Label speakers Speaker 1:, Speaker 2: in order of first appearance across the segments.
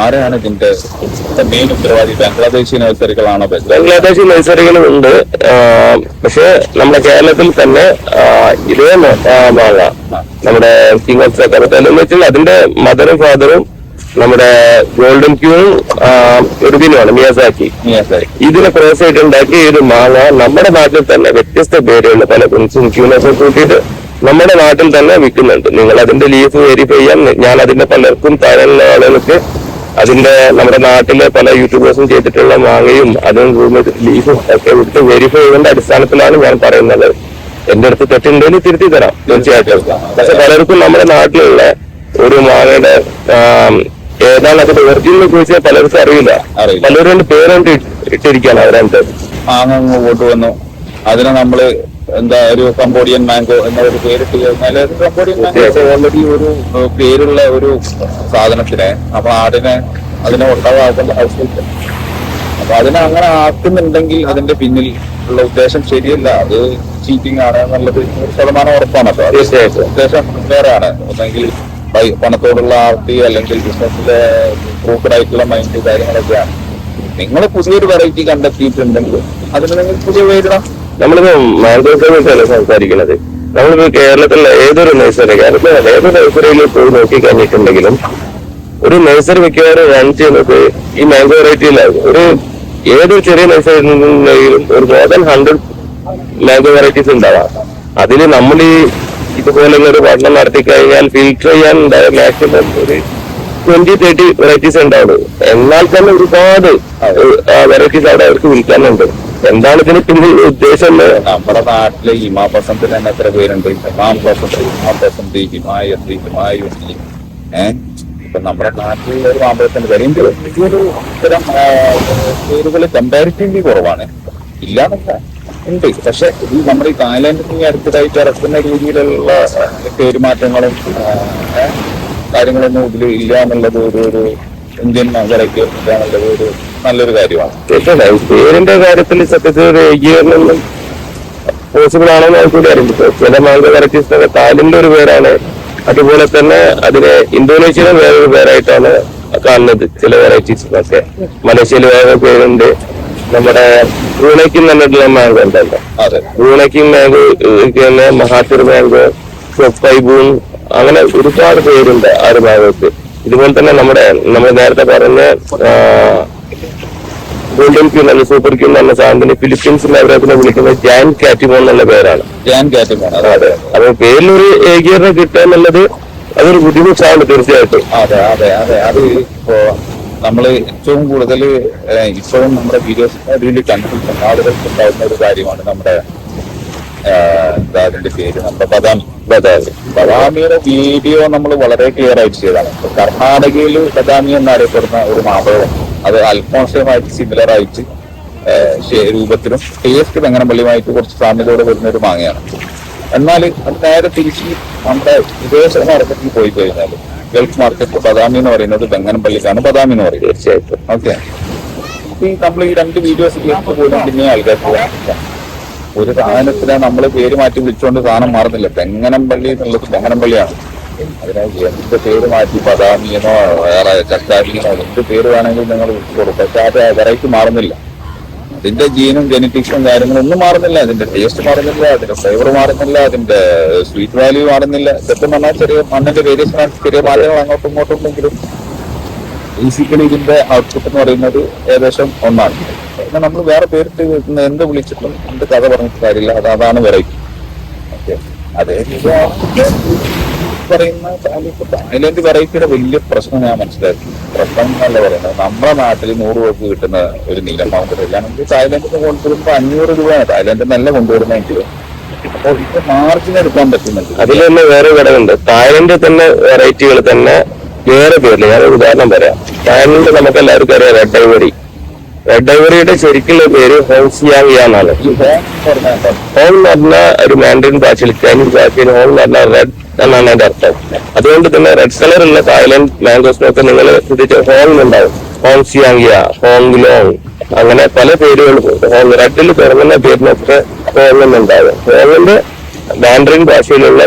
Speaker 1: ആരാണ് ഇതിന്റെ മെയിൻ ഉത്തരവാദി? ബംഗ്ലാദേശി നഴ്സറികളാണോ ബംഗ്ലാദേശി?
Speaker 2: നഴ്സറികളും ഉണ്ട് പക്ഷെ നമ്മുടെ കേരളത്തിൽ തന്നെ ഇതേ മാങ്ങ നമ്മുടെ കിങ് ഓഫ് എന്ന് വെച്ചാൽ അതിന്റെ മദറും ഫാദറും നമ്മുടെ ഗോൾഡൻ ക്യൂവും എറുബിനുമാണ് മിയാസാക്കി.
Speaker 1: മിയാസാക്കി.
Speaker 2: ഇതിനെ ക്രോസ് ആയിട്ട് ഉണ്ടാക്കിയ ഒരു മാങ്ങ നമ്മുടെ നാട്ടിൽ തന്നെ വ്യത്യസ്ത പേരുകൾ പല പ്രിൻസും ക്യൂനൊക്കെ കൂട്ടിയിട്ട് നമ്മുടെ നാട്ടിൽ തന്നെ വിൽക്കുന്നുണ്ട്. നിങ്ങൾ അതിന്റെ ലീഫ് വെരിഫൈ ചെയ്യാൻ ഞാൻ അതിന്റെ പലർക്കും തരുന്ന ആളുകൾക്ക് അതിന്റെ നമ്മുടെ നാട്ടിലെ പല യൂട്യൂബേഴ്സും ചെയ്തിട്ടുള്ള മാങ്ങയും അതും ലീഫും ഒക്കെ വിട്ട് വെരിഫൈ ചെയ്യേണ്ട അടിസ്ഥാനത്തിലാണ് ഞാൻ പറയുന്നത്. എന്റെ അടുത്ത് തെറ്റുണ്ടെങ്കിൽ തിരുത്തി തരാം തീർച്ചയായിട്ടും. പക്ഷെ പലർക്കും നമ്മുടെ നാട്ടിലുള്ള ഒരു മാങ്ങയുടെ ഏതാണ് അതിന്റെ ഒറിജിനൽ ചോദിച്ചാൽ പലർക്കും അറിയില്ല. പലരും പേരുണ്ട് ഇട്ടിരിക്കുകയാണ് അവരത്
Speaker 1: മാങ്ങ അങ്ങോട്ട് വന്നു അതിനെ നമ്മൾ എന്താ ഒരു കംബോഡിയൻ മാംഗോ എന്നൊരു പേരിട്ട് കഴിഞ്ഞാൽ കംബോഡിയൻ മാംഗോ ഓൾറെഡി ഒരു പേരുള്ള ഒരു സാധനത്തിനെ നമ്മൾ ആടിനെ അതിനെ ഒട്ടവാക്കേണ്ട ആവശ്യമില്ല. അപ്പൊ അതിനെ അങ്ങനെ ആക്കുന്നുണ്ടെങ്കിൽ അതിന്റെ പിന്നിൽ ഉള്ള ഉദ്ദേശം ശരിയല്ല. അത് ചീറ്റിംഗ് ആണ് എന്നുള്ളത് ഒരു ശതമാനം ഉറപ്പാണല്ലോ
Speaker 2: തീർച്ചയായിട്ടും.
Speaker 1: ഉദ്ദേശം വേറെയാണ്. ഒന്നെങ്കിൽ പണത്തോടുള്ള ആർത്തി അല്ലെങ്കിൽ ബിസിനസ്സിലെ പ്രൂഫഡ് ആയിട്ടുള്ള മൈൻഡ് കാര്യങ്ങളൊക്കെയാണ്. നിങ്ങൾ പുതിയൊരു വെറൈറ്റി കണ്ടെത്തിയിട്ടുണ്ടെങ്കിൽ അതിന് നിങ്ങൾ പുതിയ പേരിടണം.
Speaker 2: നമ്മളിപ്പോ കുറിച്ചല്ല സംസാരിക്കുന്നത്. നമ്മളിപ്പോ കേരളത്തിലെ ഏതൊരു നഴ്സറി കേരളത്തിലെ ഏതൊരു നഴ്സറിയിൽ പോയി നോക്കി കഴിഞ്ഞിട്ടുണ്ടെങ്കിലും ഒരു നഴ്സറി മിക്കവാറും റൺ ചെയ്യുന്നത് ഈ മാംഗോ വെറൈറ്റിയിലാണ് ഒരു ഏതൊരു ചെറിയ നഴ്സറി നിന്നെങ്കിലും ഒരു more than hundred mango varieties ഉണ്ടാവാം. അതിൽ നമ്മൾ ഈ ഇതുപോലെ ഒരു പഠനം നടത്തി കഴിഞ്ഞാൽ ഫിൽറ്റർ ചെയ്യാൻ ഉണ്ടായ മാക്സിമം ഒരു ട്വന്റി തേർട്ടി വെറൈറ്റീസ് ഉണ്ടാവുള്ളൂ. എന്നാൽ തന്നെ ഒരുപാട് വെറൈറ്റീസ് അവിടെ അവർക്ക് വിൽക്കാനുണ്ട്. എന്താണ് ഇതിന് പിന്നിൽ ഉദ്ദേശം
Speaker 1: നമ്മുടെ നാട്ടിലെ ഹിമാ ബസന്തിന് തന്നെ എത്ര പേരുണ്ട്? ഹിമാം ബസന്ത് ഹിമാ ബസന്ത് ഹിമായത്ത് ഹിമായു ഏഹ് ഇപ്പൊ നമ്മുടെ നാട്ടിലുള്ള ഒരു മാമ്പഴത്തിന്റെ വില ഇന്ത്യ ഇത്തരം കമ്പാരിറ്റീവ്ലി കുറവാണ്. ഇല്ലാന്നല്ല. ഉണ്ട്. പക്ഷെ ഈ നമ്മുടെ ഈ തായ്ലാന്റിൽ അടുത്തതായിട്ട് ഇറക്കുന്ന രീതിയിലുള്ള പേരുമാറ്റങ്ങളും കാര്യങ്ങളൊന്നും ഇതിൽ ഇല്ല എന്നുള്ളത് ഒരു ഒരു ഇന്ത്യൻ നഗരയ്ക്ക് എന്നുള്ളത് ഒരു നല്ലൊരു കാര്യമാണ്.
Speaker 2: പേരിന്റെ കാര്യത്തിൽ സത്യത്തിൽ ഒരു ഏകീകരണം പോസിബിൾ ആണോ എന്ന് അറിയില്ല. ഇപ്പൊ ചില മാംഗോ വെറൈറ്റീസ് താലിന്റെ ഒരു പേരാണ്. അതുപോലെ തന്നെ അതിനെ ഇന്തോനേഷ്യയിലെ വേറൊരു പേരായിട്ടാണ് കാണുന്നത്. ചില വെറൈറ്റീസ് ഒക്കെ. മലേഷ്യയിൽ വേറെ പേരുണ്ട്. നമ്മുടെ ബ്രൂണയ്ക്കും തന്നിട്ടുള്ള മാംഗോ ഉണ്ടല്ലോ. ബ്രൂണയ്ക്കും മാംഗോ തന്നെ മഹാത്തിർ മാംഗോ സൊപ്പൈബൂൺ അങ്ങനെ ഒരുപാട് പേരുണ്ട് ആ ഒരു ഭാഗത്ത്. ഇതുപോലെ തന്നെ നമ്മുടെ നമ്മൾ നേരത്തെ പറഞ്ഞ ഗോൾഡൻ ക്യൂൺ അല്ല സൂപ്പർ ക്യൂൺ എന്ന സാധനത്തിന് ഫിലിപ്പീൻസിൽ അവരതിനെ വിളിക്കുന്നത് ജാൻ കാറ്റിമോൺ എന്നുള്ള പേരാണ്.
Speaker 1: ജാൻ കാറ്റിമോൺ
Speaker 2: അതെ. അപ്പൊ പേരിലൊരു ഏകീകരണം കിട്ടുക എന്നുള്ളത് അതൊരു ബുദ്ധിമുട്ടാണ് തീർച്ചയായിട്ടും.
Speaker 1: അതെ അതെ അതെ. അത് ഇപ്പോ നമ്മൾ ഏറ്റവും കൂടുതൽ ഇപ്പോഴും നമ്മുടെ വീഡിയോസ് ഇതിൽ കണ്ടിട്ടുണ്ട്. ആളുകൾക്ക് ഉണ്ടാകുന്ന ഒരു കാര്യമാണ് നമ്മുടെ എന്താ അതിന്റെ പേര്? നമ്മുടെ ബദാമി.
Speaker 2: ബദാമി.
Speaker 1: ബദാമിയുടെ വീഡിയോ നമ്മൾ വളരെ ക്ലിയർ ആയിട്ട് ചെയ്തതാണ് കർണാടകയിൽ ബദാമി എന്നറിയപ്പെടുന്ന ഒരു മാമ്പഴം അത് അൽഫോൺസുമായിട്ട് സിമിലർ ആയിട്ട് രൂപത്തിലും ടേസ്റ്റ് വെങ്ങനപ്പള്ളിയുമായിട്ട് കുറച്ച് സാമ്യതയോടെ വരുന്ന ഒരു മാങ്ങയാണ്. എന്നാൽ അത് നേരെ തിരിച്ച് നമ്മുടെ വിദേശ മാർക്കറ്റിൽ പോയി കഴിഞ്ഞാൽ ഗൾഫ് മാർക്കറ്റ് ബദാമി എന്ന് പറയുന്നത് ബെങ്ങനപ്പള്ളിക്കാണ് ബദാമി എന്ന് പറയുന്നത്
Speaker 2: തീർച്ചയായിട്ടും.
Speaker 1: ഓക്കെ. ഈ നമ്മൾ ഈ രണ്ട് വീഡിയോസ് കേട്ട് പോലും പിന്നെ ആൾക്കാർക്ക്. ഒരു സാധനത്തിനെ നമ്മൾ പേര് മാറ്റി വിളിച്ചുകൊണ്ട് സാധനം മാറുന്നില്ല. തെങ്ങനംപള്ളി എന്നുള്ളത് തെങ്ങനംപള്ളിയാണ് അതിനെ എന്ത് പേര് മാറ്റി ബദാമിയെന്നോ വേറെ ചക്കാരിയെന്നോ എന്ത് പേര് വേണമെങ്കിലും നിങ്ങൾ കൊടുക്കും പക്ഷെ അത് വെറൈറ്റി മാറുന്നില്ല. അതിന്റെ ജീനും ജനറ്റിക്സും കാര്യങ്ങളും ഒന്നും മാറുന്നില്ല. അതിന്റെ ടേസ്റ്റ് മാറുന്നില്ല അതിന്റെ ഫ്ലേവർ മാറുന്നില്ല അതിന്റെ സ്വീറ്റ് വാല്യൂ മാറുന്നില്ല. സത്യം പറഞ്ഞാൽ ചെറിയ മണ്ണിന്റെ വേരിയേഷൻ ചെറിയ മാറ്റങ്ങൾ അങ്ങോട്ടും ഇങ്ങോട്ടും ഉണ്ടെങ്കിലും ബേസിക്കലി ഇതിന്റെ ഔട്ട്പുട്ട് എന്ന് പറയുന്നത് ഏകദേശം ഒന്നാണ്. പിന്നെ നമ്മൾ വേറെ പേരിട്ട് എന്ത് വിളിച്ചിട്ടും എന്ത് കഥ പറഞ്ഞിട്ട് കാര്യമില്ല. അത് അതാണ് വെറൈറ്റി ഓക്കെ അതേ പറയുന്ന തായ്ലൻഡ് തായ്ലൻഡ് വെറൈറ്റിയുടെ വലിയ പ്രശ്നം ഞാൻ മനസ്സിലാക്കി. പ്രശ്നം എന്നല്ല പറയുന്നത്. നമ്മുടെ നാട്ടിൽ നൂറ് രൂപക്ക് കിട്ടുന്ന ഒരു നീല മാത്രം ഇല്ലാണെങ്കിൽ തായ്ലൻഡിൽ നിന്ന് കൊണ്ടുവരുമ്പോൾ അഞ്ഞൂറ് രൂപയാണ്. തായ്ലൻഡിൽ നല്ല കൊണ്ടുവരുന്നെങ്കിൽ അപ്പോൾ ഇത് മാർജിൻ എടുക്കാൻ പറ്റുന്നുണ്ട്.
Speaker 2: അതിൽ തന്നെ വേറെ ഘടകമുണ്ട് തായ്ലൻഡിൽ തന്നെ വെറൈറ്റികൾ തന്നെ വേറെ പേരിൽ. ഞാൻ ഒരു ഉദാഹരണം പറയാം. തായ്ലൻഡ് നമുക്ക് എല്ലാവർക്കും അറിയാം റെഡ് ഐവറി റെഡ് ഐവറിയുടെ ശരിക്കുള്ള പേര് ഹോങ്സിയാങ് എന്നാണ് ഹോങ് എന്ന് പറഞ്ഞ ഒരു മാൻഡറിൻ ഭാഷയിൽ ചൈനീസ് ഭാഷയിൽ ഹോങ് എന്ന് പറഞ്ഞ റെഡ് എന്നാണ് അതിന്റെ അർത്ഥം. അതുകൊണ്ട് തന്നെ റെഡ് കളർ ഉള്ള തായ്ലൻഡ് മാംഗോസിനൊക്കെ നിങ്ങൾ ശ്രദ്ധിച്ച ഹോങ് ഉണ്ടാവും. ഹോങ് സിയാങ്കിയ ഹോങ് ലോങ് അങ്ങനെ പല പേരുകൾ ഹോങ് റെഡിൽ തുടങ്ങുന്ന പേരിനൊക്കെ ഹോങ് ഉണ്ടാവും. ഹോങ്ങിന്റെ മാൻഡറിൻ ഭാഷയിലുള്ള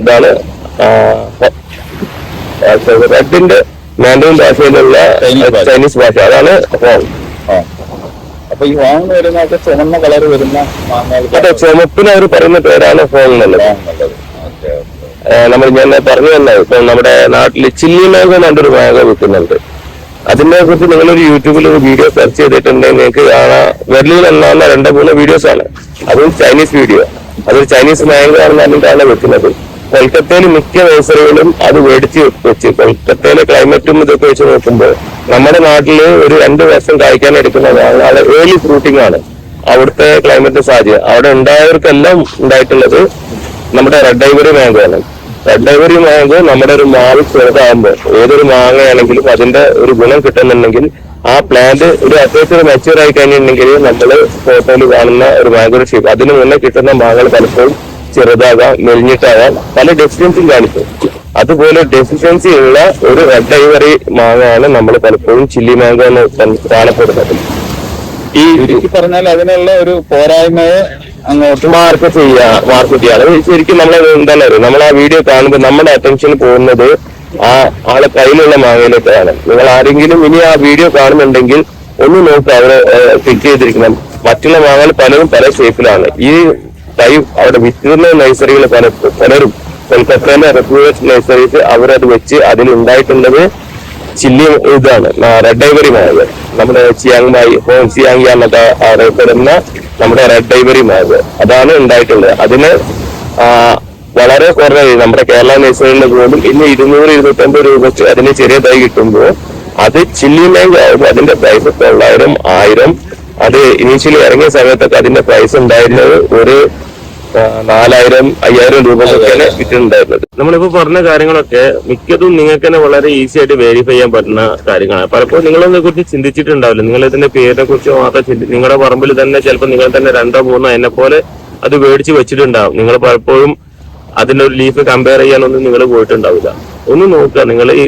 Speaker 2: ഇതാണ് റെഡിന്റെ മാൻഡറിൻ ഭാഷയിലുള്ള
Speaker 1: ചൈനീസ് ഭാഷ.
Speaker 2: അതാണ് ഹോങ്
Speaker 1: അപ്പൊ ഈ ഹോങ് വരുന്ന ചുമന്ന കളർ വരുന്ന
Speaker 2: അതെ ചുമപ്പിന് അവർ പറയുന്ന പേരാണ് ഹോങ് എന്നുള്ളത്
Speaker 1: ഹോങ് നല്ലത് ഓക്കെ ഓക്കെ
Speaker 2: ഏഹ് നമ്മൾ ഞാൻ പറഞ്ഞു തന്നെ ഇപ്പൊ നമ്മുടെ നാട്ടിൽ ചില്ലി മാംഗോ എന്നൊരു മാംഗോ വിൽക്കുന്നുണ്ട്. അതിനെ കുറിച്ച് നിങ്ങൾ ഒരു യൂട്യൂബിൽ ഒരു വീഡിയോ സെർച്ച് ചെയ്തിട്ടുണ്ടെങ്കിൽ നിങ്ങൾക്ക് കാണാം. വെർലിയിൽ എന്നാകുന്ന രണ്ട് മൂന്ന് വീഡിയോസ് ആണ്. അതും ചൈനീസ് വീഡിയോ അതൊരു ചൈനീസ് മാംഗോ ആണെന്ന് പറഞ്ഞിട്ടാണ് വെക്കുന്നത് കൊൽക്കത്തയിൽ മിക്ക നഴ്സറികളും അത് മേടിച്ച് വെച്ച് കൊൽക്കത്തയിലെ ക്ലൈമറ്റും ഇതൊക്കെ വെച്ച് നോക്കുമ്പോൾ നമ്മുടെ നാട്ടിൽ ഒരു രണ്ട് വർഷം കായ്ക്കാൻ എടുക്കുന്നതാണ് അത് ഏർലി ഫ്രൂട്ടിംഗ് ആണ്. അവിടുത്തെ ക്ലൈമറ്റ് സാധ്യത അവിടെ ഉണ്ടായവർക്കെല്ലാം ഉണ്ടായിട്ടുള്ളത് നമ്മുടെ റെഡ് ഐവറി മാംഗോ ആണ്. റെഡ് ഐവറി മാംഗോ നമ്മുടെ ഒരു മാവ് ചെറുതാകുമ്പോൾ ഏതൊരു മാങ്ങയാണെങ്കിലും അതിന്റെ ഒരു ഗുണം കിട്ടുന്നുണ്ടെങ്കിൽ ആ പ്ലാന്റ് ഒരു അത്യാവശ്യം മെച്ചൂർ ആയി കഴിഞ്ഞിട്ടുണ്ടെങ്കിൽ നമ്മൾ ഫോട്ടോയിൽ കാണുന്ന ഒരു മാങ്കോ ഷേപ്പ് അതിന് മുന്നേ കിട്ടുന്ന മാങ്ങകൾ പലപ്പോഴും ചെറുതാകാം മെലിഞ്ഞിട്ടാകാം പല ഡെഫിഷ്യൻസിയും കാണിക്കും. അതുപോലെ ഡെഫിഷ്യൻസി ഉള്ള ഒരു റെഡ് ഐവറി മാങ്ങയാണ് നമ്മൾ പലപ്പോഴും ചില്ലി മാംഗോ എന്ന് കാണപ്പെടുന്നത്. ഈ
Speaker 1: ചുരുക്കി പറഞ്ഞാൽ അതിനുള്ള ഒരു പോരായ്മയെ അങ്ങോട്ട്
Speaker 2: മാർക്ക് ചെയ്യുക മാർക്ക് ചെയ്യുക അത് ശരിക്കും നമ്മൾ എന്താണ് നമ്മൾ ആ വീഡിയോ കാണുമ്പോൾ നമ്മുടെ അറ്റൻഷൻ പോകുന്നത് ആ ആളെ കയ്യിലുള്ള മാങ്ങയിലേക്കാണ്. നിങ്ങൾ ആരെങ്കിലും ഇനി ആ വീഡിയോ കാണുന്നുണ്ടെങ്കിൽ ഒന്ന് നോക്കുക അവരെ ഫിറ്റ് ചെയ്തിരിക്കണം. മറ്റുള്ള മാങ്ങകൾ പലരും പല ഷേപ്പിലാണ് ഈ തൈ അവിടെ വിറ്റുന്ന നഴ്സറികൾ പല പലരും കൊൽക്കത്തയിലെ റെഗുലേഷൻ നഴ്സറീസ് അവരത് വെച്ച് അതിലുണ്ടായിട്ടുള്ളത് ചില്ലി ഇതാണ് റെഡ് ഐവറി മാവ് നമ്മുടെ ചിയാങ് മായി ഹോം ചിയാങ് എന്നൊക്കെ അറിയപ്പെടുന്ന നമ്മുടെ റെഡ് ഡൈവറി മാവ് അതാണ് ഉണ്ടായിട്ടുള്ളത്. അതിന് വളരെ കുറേ നമ്മുടെ കേരള നഴ്സറികളിൽ പോലും ഇന്ന് ഇരുന്നൂറ് ഇരുന്നൂറ്റമ്പത് രൂപ വെച്ച് അതിന് ചെറിയ തൈ കിട്ടുമ്പോൾ അത് ചില്ലി മാങ്കോ ആകുമ്പോൾ അതിന്റെ പ്രൈസ് തൊള്ളായിരം ആയിരം. അത് ഇനീഷ്യലി ഇറങ്ങിയ സമയത്തൊക്കെ അതിന്റെ പ്രൈസ് ഉണ്ടായിരുന്നത് ഒരു നാലായിരം അയ്യായിരം രൂപ ഒക്കെയാണ് വിറ്റിട്ടുണ്ടായിരുന്നത് നമ്മളിപ്പോ പറഞ്ഞ കാര്യങ്ങളൊക്കെ മിക്കതും നിങ്ങൾക്ക് തന്നെ വളരെ ഈസി ആയിട്ട് വെരിഫൈ ചെയ്യാൻ പറ്റുന്ന കാര്യങ്ങളാണ്. പലപ്പോഴും നിങ്ങളതിനെ കുറിച്ച് ചിന്തിച്ചിട്ടുണ്ടാവില്ല. നിങ്ങൾ ഇതിന്റെ പേരിനെ കുറിച്ച് മാത്രം ചിന്തി നിങ്ങളുടെ പറമ്പിൽ തന്നെ ചിലപ്പോൾ നിങ്ങൾ തന്നെ രണ്ടോ മൂന്നോ എന്നെ പോലെ അത് മേടിച്ച് വെച്ചിട്ടുണ്ടാവും. നിങ്ങൾ പലപ്പോഴും അതിന്റെ ഒരു ലീഫ് കമ്പയർ ചെയ്യാനൊന്നും നിങ്ങൾ പോയിട്ടുണ്ടാവില്ല. ഒന്ന് നോക്കുക നിങ്ങൾ ഈ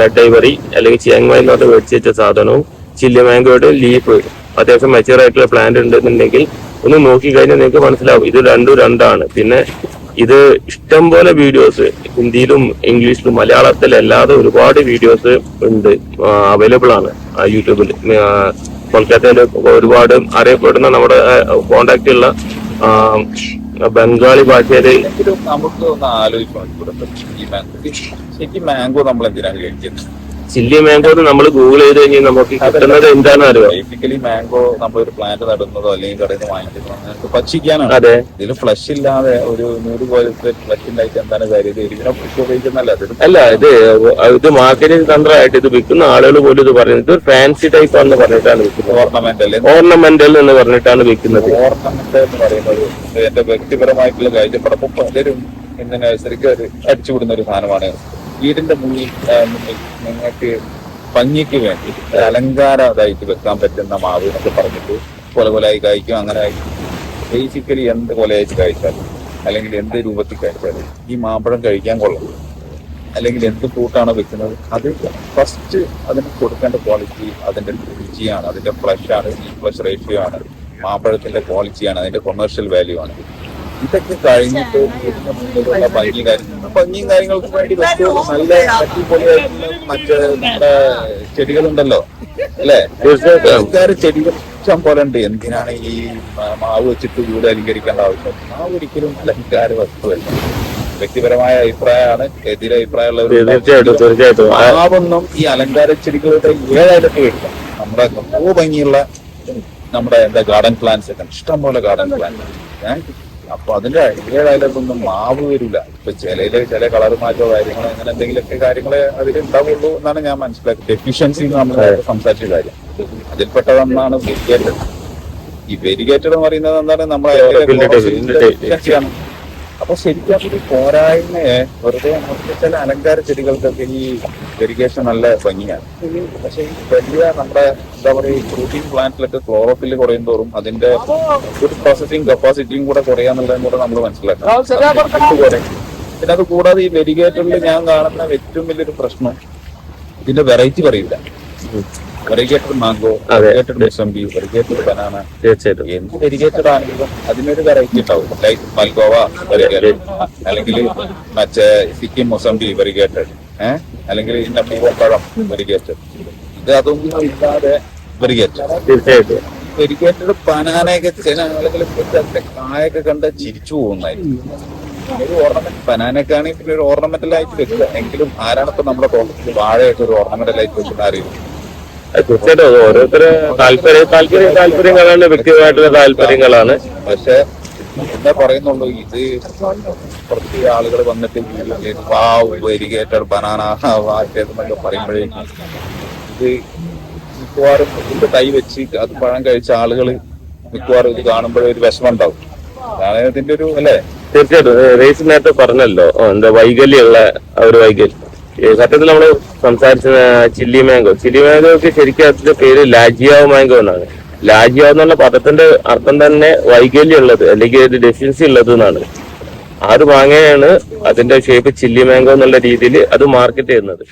Speaker 2: റെഡ് ഡൈവറി അല്ലെങ്കിൽ ചിയങ്മായി എന്ന് പറഞ്ഞ് മേടിച്ച് വെച്ച സാധനവും ചില്ലി മാങ്കോയുടെ ലീഫ് അത്യാവശ്യം മെച്ചൂർ ആയിട്ടുള്ള പ്ലാന്റ് ഉണ്ടെന്നുണ്ടെങ്കിൽ ഒന്ന് നോക്കി കഴിഞ്ഞാൽ നിങ്ങൾക്ക് മനസ്സിലാവും. ഇത് രണ്ടും രണ്ടാണ്. പിന്നെ ഇത് ഇഷ്ടം പോലെ വീഡിയോസ് ഹിന്ദിയിലും ഇംഗ്ലീഷിലും മലയാളത്തിലല്ലാതെ ഒരുപാട് വീഡിയോസ് ഉണ്ട്. അവൈലബിൾ ആണ്. യൂട്യൂബിൽ കൊൽക്കത്തയിലെ ഒരുപാട് അറിയപ്പെടുന്ന നമ്മുടെ കോണ്ടാക്ട് ഉള്ള ബംഗാളി
Speaker 1: ഭാഷയിൽ നമുക്ക് ഒന്ന് ആലോചിക്കണം ശരിക്കും മാംഗോ നമ്മൾ എന്തിനാണ് കഴിക്കുന്നത്?
Speaker 2: ചില്ലി മാംഗോ എന്ന് നമ്മൾ ഗൂഗിൾ ചെയ്ത് കഴിഞ്ഞാൽ നമുക്ക് കിട്ടുന്നത് എന്താണെന്ന് അറിയാം
Speaker 1: ബേസിക്കലി മാംഗോ നമ്മൾ ഒരു പ്ലാന്റ് നടുന്നതോ അല്ലെങ്കിൽ കടയിൽ നിന്ന് വാങ്ങിക്കുന്നതോ ഭക്ഷിക്കാനാണ്.
Speaker 2: അതെ.
Speaker 1: ഇതിൽ ഫ്ലഷ് ഇല്ലാതെ ഒരു നൂറ് പോലത്തെ ഫ്ലഷ് ഉണ്ടായിട്ട് എന്താണ് കാര്യം? ഇതിനെ ഫ്ലഷ് ഉപയോഗിക്കുന്നല്ല
Speaker 2: അല്ല ഇത് ഇത് മാർക്കറ്റിംഗ് തന്ത്രമായിട്ട് ഇത് വിൽക്കുന്ന ആളുകൾ പോലും ഇത് പറയുന്നത് ഇത് ഫാൻസി ടൈപ്പ് ആണെന്ന് പറഞ്ഞിട്ടാണ് വിൽക്കുന്നത്.
Speaker 1: ഓർണമെന്റൽ
Speaker 2: ഓർണമെന്റൽ എന്ന് പറഞ്ഞിട്ടാണ് വിൽക്കുന്നത്.
Speaker 1: ഓർണമെന്റൽ എന്ന് പറയുന്നത് എന്റെ വ്യക്തിപരമായിട്ടുള്ള കാഴ്ചപ്പാടപ്പം പലരും ഇന്ന് നഴ്സറിക്ക് അടിച്ചുവിടുന്ന ഒരു സാധനമാണ്. വീടിന്റെ മുന്നിൽ മുന്നിൽ നിങ്ങൾക്ക് ഭംഗിക്ക് വേണ്ടി ഒരു അലങ്കാര ഇതായിട്ട് വെക്കാൻ പറ്റുന്ന മാവ് എന്നൊക്കെ പറഞ്ഞിട്ട് കൊല കൊലായി കഴിക്കും അങ്ങനെ ബേസിക്കലി എന്ത് കൊലയായി കഴിച്ചാലും അല്ലെങ്കിൽ എന്ത് രൂപത്തിൽ കഴിച്ചാലും ഈ മാമ്പഴം കഴിക്കാൻ കൊള്ളും. അല്ലെങ്കിൽ എന്ത് ഫ്രൂട്ടാണ് വെക്കുന്നത് അത് ഫസ്റ്റ് അതിന് കൊടുക്കേണ്ട ക്വാളിറ്റി അതിന്റെ രുചിയാണ് അതിന്റെ ഫ്ലഷ് ആണ് ഈ ഫ്ലഷ് റേഷ്യോ ആണ് മാമ്പഴത്തിന്റെ ക്വാളിറ്റിയാണ് അതിന്റെ കൊമേഴ്ഷ്യൽ വാല്യൂ ആണ്. ഇതൊക്കെ കഴിഞ്ഞിട്ട് ഇതിന്റെ മുന്നിലുള്ള ഭംഗി കാര്യങ്ങൾ ഭംഗിയും കാര്യങ്ങൾക്കും വേണ്ടി വെച്ച് നല്ല അടിപൊളിയായിട്ടുള്ള മറ്റേ നമ്മുടെ ചെടികളുണ്ടല്ലോ. അല്ലേ?
Speaker 2: തീർച്ചയായിട്ടും.
Speaker 1: ചെടികൾ ഇഷ്ടം പോലെ ഉണ്ട്. എന്തിനാണ് ഈ മാവ് വെച്ചിട്ട് വീട് അലങ്കരിക്കേണ്ട ആവശ്യം? മാവ് ഒരിക്കലും അലങ്കാര വസ്തുവല്ല. വ്യക്തിപരമായ അഭിപ്രായമാണ്. എതിരെ അഭിപ്രായമുള്ളവർ
Speaker 2: തീർച്ചയായിട്ടും. തീർച്ചയായിട്ടും
Speaker 1: മാവൊന്നും ഈ അലങ്കാര ചെടികളുടെ ഏഴായിരത്തി വരില്ല നമ്മുടെ ഭംഗിയുള്ള നമ്മുടെ എന്താ ഗാർഡൻ പ്ലാന്റ്സ് ഒക്കെ ഇഷ്ടം പോലെ ഗാർഡൻ പ്ലാന്റ് ഞാൻ അപ്പൊ അതിന്റെ ഏഴായാലൊന്നും മാവ് വരില്ല ഇപ്പൊ ചിലയിൽ ചില കളർ മാറ്റോ കാര്യങ്ങളോ അങ്ങനെ എന്തെങ്കിലുമൊക്കെ കാര്യങ്ങളെ അതിൽ ഉണ്ടാവുള്ളൂ എന്നാണ് ഞാൻ മനസ്സിലാക്കിയത്. ഡെഫിഷ്യൻസി നമ്മൾ സംസാരിച്ച കാര്യം. അതിൽപ്പെട്ടതെന്നാണ് വെരിഗേറ്റഡ് ഈ വെരിഗേറ്റഡ് എന്ന് പറയുന്നത് എന്താണ്? നമ്മളെ അപ്പൊ ശരിക്കും അതൊരു പോരായ്മയെ. വെറുതെ നമുക്ക് ചില അലങ്കാര ചെടികൾക്കൊക്കെ ഈ വെരിഗേഷൻ നല്ല ഭംഗിയാണ്. പക്ഷെ ഈ വലിയ നമ്മുടെ എന്താ പറയുക ഫ്രൂട്ടിംഗ് പ്ലാന്റിലൊക്കെ ക്ലോറോഫിൽ കുറയും തോറും അതിന്റെ ഒരു പ്രോസസിങ് കപ്പാസിറ്റിയും കൂടെ കുറയാന്നുള്ളതും കൂടെ നമ്മൾ മനസ്സിലാക്കാം. പിന്നെ അത് കൂടാതെ ഈ വെരിഗേറ്ററിൽ ഞാൻ കാണുന്ന ഏറ്റവും വലിയൊരു പ്രശ്നം ഇതിന്റെ വെറൈറ്റി പറയില്ല. Variegated mango. Variegated musambi variegated banana
Speaker 2: തീർച്ചയായിട്ടും.
Speaker 1: എന്ത് വെരിഗേറ്റഡ് ആണെങ്കിലും അതിനൊരു വെറൈറ്റി ഉണ്ടാവും. ലൈക്ക് മൽഗോവ അല്ലെങ്കിൽ മറ്റേ സിക്കിം മൊസംബി വെറിഗേറ്റഡ് ഏഹ് അല്ലെങ്കിൽ ഇന്ന പൂവപ്പഴം വെരിഗേറ്റഡ് ഇത് അതൊന്നും ഇല്ലാതെ വെറിഗേറ്റഡ്
Speaker 2: തീർച്ചയായിട്ടും.
Speaker 1: വെരിഗേറ്റഡ് ബനാനയൊക്കെ ചില ആളുകൾ കായൊക്കെ കണ്ട ചിരിച്ചു പോകുന്നതായിരിക്കും. ഒരു ഓർണമെന്റ് ബനാനൊക്കെ ആണെങ്കിൽ പിന്നെ ഒരു ഓർണമെന്റൽ ആയിട്ട് വെക്കുക. എങ്കിലും ആരാണിപ്പോ നമ്മുടെ തോട്ടത്തിൽ വാഴയൊക്കെ ഒരു ഓർണമെന്റൽ ആയിട്ട് വെക്കുന്ന അറിയില്ല
Speaker 2: അത് തീർച്ചയായിട്ടും അത് ഓരോരുത്തരെ താല്പര്യം താല്പര്യം താല്പര്യങ്ങളാണ് വ്യക്തിപരമായിട്ടുള്ള താല്പര്യങ്ങളാണ്.
Speaker 1: പക്ഷെ എന്താ പറയുന്നുള്ളൂ ഇത് കുറച്ച് ആളുകൾ വന്നിട്ട് വാവ് വെരിഗേറ്റഡ് ബനാന വാറ്റേതെന്നൊക്കെ പറയുമ്പോഴേക്കും ഇത് മിക്കവാറും ഇതിന്റെ കൈ വെച്ച് അത് പഴം കഴിച്ച ആളുകൾ മിക്കവാറും ഇത് കാണുമ്പോഴേ ഒരു വിഷമം ഉണ്ടാവും. അതാണ് ഇതിന്റെ ഒരു അല്ലേ?
Speaker 2: തീർച്ചയായിട്ടും. നേരത്തെ പറഞ്ഞല്ലോ എന്താ വൈകല്യമുള്ള ഒരു വൈകല്യം. സത്യത്തിൽ നമ്മൾ സംസാരിച്ച ചില്ലി മാംഗോ. ചില്ലി മാംഗോക്ക് ശരിക്കും അതിന്റെ പേര് ലാജിയാവ് മാംഗോ എന്നാണ്. ലാജിയാവ് എന്നുള്ള പദത്തിന്റെ അർത്ഥം തന്നെ വൈകല്യം ഉള്ളത് അല്ലെങ്കിൽ ഒരു ഡെഫിഷ്യൻസി ഉള്ളത് എന്നാണ്. ആ ഒരു മാങ്ങയാണ് അതിന്റെ ഷേപ്പ് ചില്ലി മാംഗോ എന്നുള്ള രീതിയിൽ അത് മാർക്കറ്റ് ചെയ്യുന്നത്.